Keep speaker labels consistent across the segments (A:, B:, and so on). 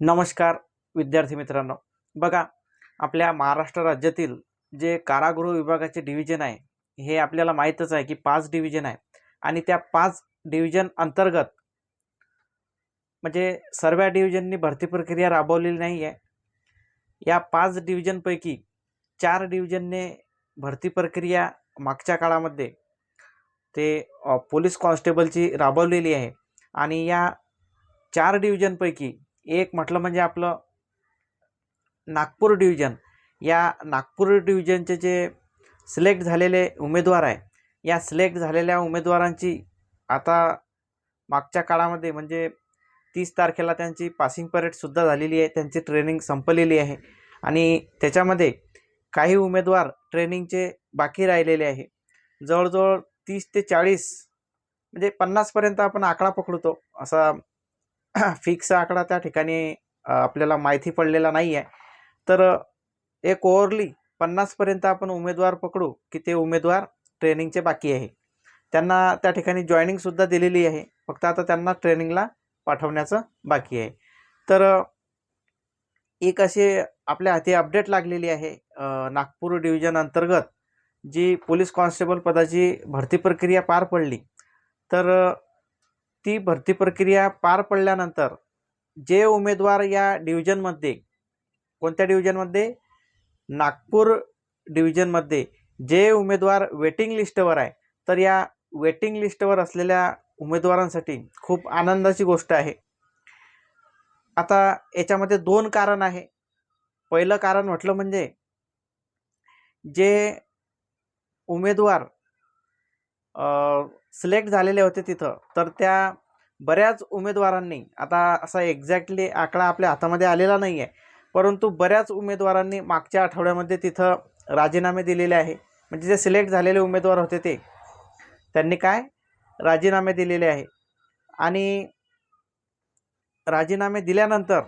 A: नमस्कार विद्यार्थी मित्रांनो. बघा आपल्या महाराष्ट्र राज्यातील जे कारागृह विभागाचे डिव्हिजन आहे हे आपल्याला माहीतच आहे की पाच डिव्हिजन आहे. आणि त्या पाच डिव्हिजन अंतर्गत म्हणजे सर्व डिव्हिजननी भरती प्रक्रिया राबवलेली नाही आहे या पाच डिव्हिजनपैकी चार डिव्हिजनने भरती प्रक्रिया मागच्या काळामध्ये ते पोलीस कॉन्स्टेबलची राबवलेली आहे. आणि या चार डिव्हिजनपैकी एक म्हटलं म्हणजे आपलं नागपूर डिव्हिजन या नागपूर डिव्हिजनचे जे सिलेक्ट झालेले उमेदवार आहे या सिलेक्ट झालेल्या उमेदवारांची आता मागच्या काळामध्ये म्हणजे तीस तारखेला त्यांची पासिंग परेडसुद्धा झालेली आहे त्यांची ट्रेनिंग संपलेली आहे आणि त्याच्यामध्ये काही उमेदवार ट्रेनिंगचे बाकी राहिलेले आहे. जवळजवळ तीस ते चाळीस म्हणजे पन्नासपर्यंत आपण आकडा पकडतो असा फिक्स आकडा त्या ठिकाणी आपल्याला माहिती पडलेला नाही आहे तर एक ओव्हरली पन्नासपर्यंत आपण उमेदवार पकडू की ते उमेदवार ट्रेनिंगचे बाकी आहे. त्यांना त्या ठिकाणी जॉईनिंगसुद्धा दिलेली आहे. फक्त आता त्यांना ट्रेनिंगला पाठवण्याचं बाकी आहे. तर एक असे आपल्या हाती अपडेट लागलेली आहे नागपूर डिव्हिजन अंतर्गत जी पोलीस कॉन्स्टेबल पदाची भरती प्रक्रिया पार पडली. तर ती भरती प्रक्रिया पार पडल्यानंतर जे उमेदवार या डिव्हिजनमध्ये कोणत्या डिव्हिजनमध्ये नागपूर डिव्हिजनमध्ये जे उमेदवार वेटिंग लिस्टवर आहे तर या वेटिंग लिस्टवर असलेल्या उमेदवारांसाठी खूप आनंदाची गोष्ट आहे. आता याच्यामध्ये दोन कारण आहे. पहिलं कारण म्हटलं म्हणजे जे उमेदवार सिलेक्ट झालेले होते तिथं. तर त्या बऱ्याच उमेदवारांनी आता असा एक्झॅक्टली आकडा आपल्या हातामध्ये आलेला नाही आहे परंतु बऱ्याच उमेदवारांनी मागच्या आठवड्यामध्ये तिथं राजीनामे दिलेले आहे. म्हणजे जे सिलेक्ट झालेले उमेदवार होते ते. त्यांनी काय? राजीनामे दिलेले आहे. आणि राजीनामे दिल्यानंतर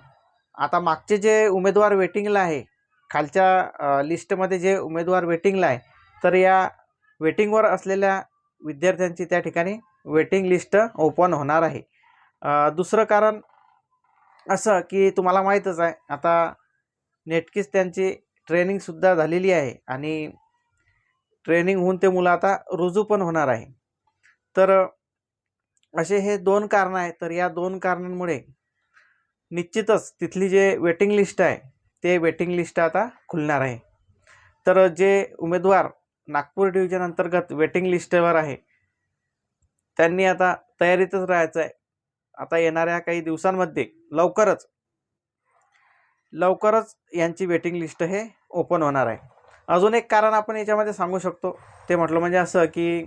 A: आता मागचे जे उमेदवार वेटिंगला आहे खालच्या लिस्टमध्ये जे उमेदवार वेटिंगला आहे तर या वेटिंगवर असलेल्या विद्यार्थ्यांची त्या ठिकाणी वेटिंग लिस्ट ओपन होणार आहे. दुसरं कारण असं की तुम्हाला माहीतच आहे आता नेटकीच त्यांची ट्रेनिंगसुद्धा झालेली आहे आणि ट्रेनिंग होऊन ते मुलं आता रुजू पण होणार आहे. तर असे हे दोन कारणं आहेत तर या दोन कारणांमुळे निश्चितच तिथली जे वेटिंग लिस्ट आहे ते वेटिंग लिस्ट आता खुलणार आहे. तर जे उमेदवार नागपूर डिव्हिजन अंतर्गत वेटिंग लिस्टवर आहे. त्यांनी आता तयारीतच राहायचं आहे आता येणाऱ्या काही दिवसांमध्ये लवकरच लवकरच यांची वेटिंग लिस्ट हे ओपन होणार आहे. अजून एक कारण आपण याच्यामध्ये सांगू शकतो. ते म्हटलं म्हणजे असं की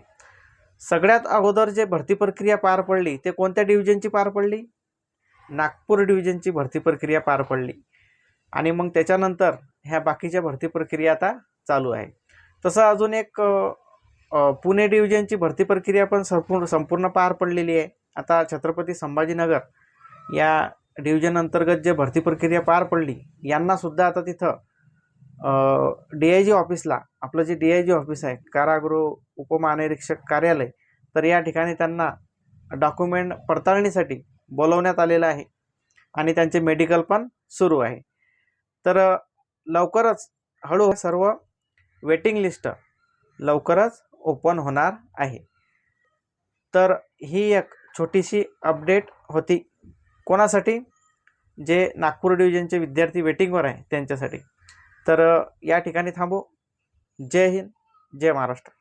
A: सगळ्यात अगोदर जे भरती प्रक्रिया पार पडली ते कोणत्या डिव्हिजनची पार पडली? नागपूर डिव्हिजनची भरती प्रक्रिया पार पडली. आणि मग त्याच्यानंतर ह्या बाकीच्या भरती प्रक्रिया आता चालू आहे. तसं अजून एक पुणे डिव्हिजनची भरती प्रक्रिया पण संपूर्ण संपूर्ण पार पडलेली आहे. आता छत्रपती संभाजीनगर या डिव्हिजन अंतर्गत जे भरती प्रक्रिया पार पडली यांनासुद्धा आता तिथं डी आय जी ऑफिसला आपलं जे डी आय जी ऑफिस आहे कारागृह उपमहानिरीक्षक कार्यालय तर या ठिकाणी त्यांना डॉक्युमेंट पडताळणीसाठी बोलवण्यात आलेलं आहे आणि त्यांचे मेडिकल पण सुरू आहे. तर लवकरच हळू सर्व वेटिंग लिस्ट लवकरच ओपन होणार आहे. तर ही एक छोटीशी अपडेट होती. कोणासाठी? जे नागपूर डिव्हिजनचे विद्यार्थी वेटिंगवर आहे त्यांच्यासाठी. तर या ठिकाणी थांबू. जय हिंद जय महाराष्ट्र.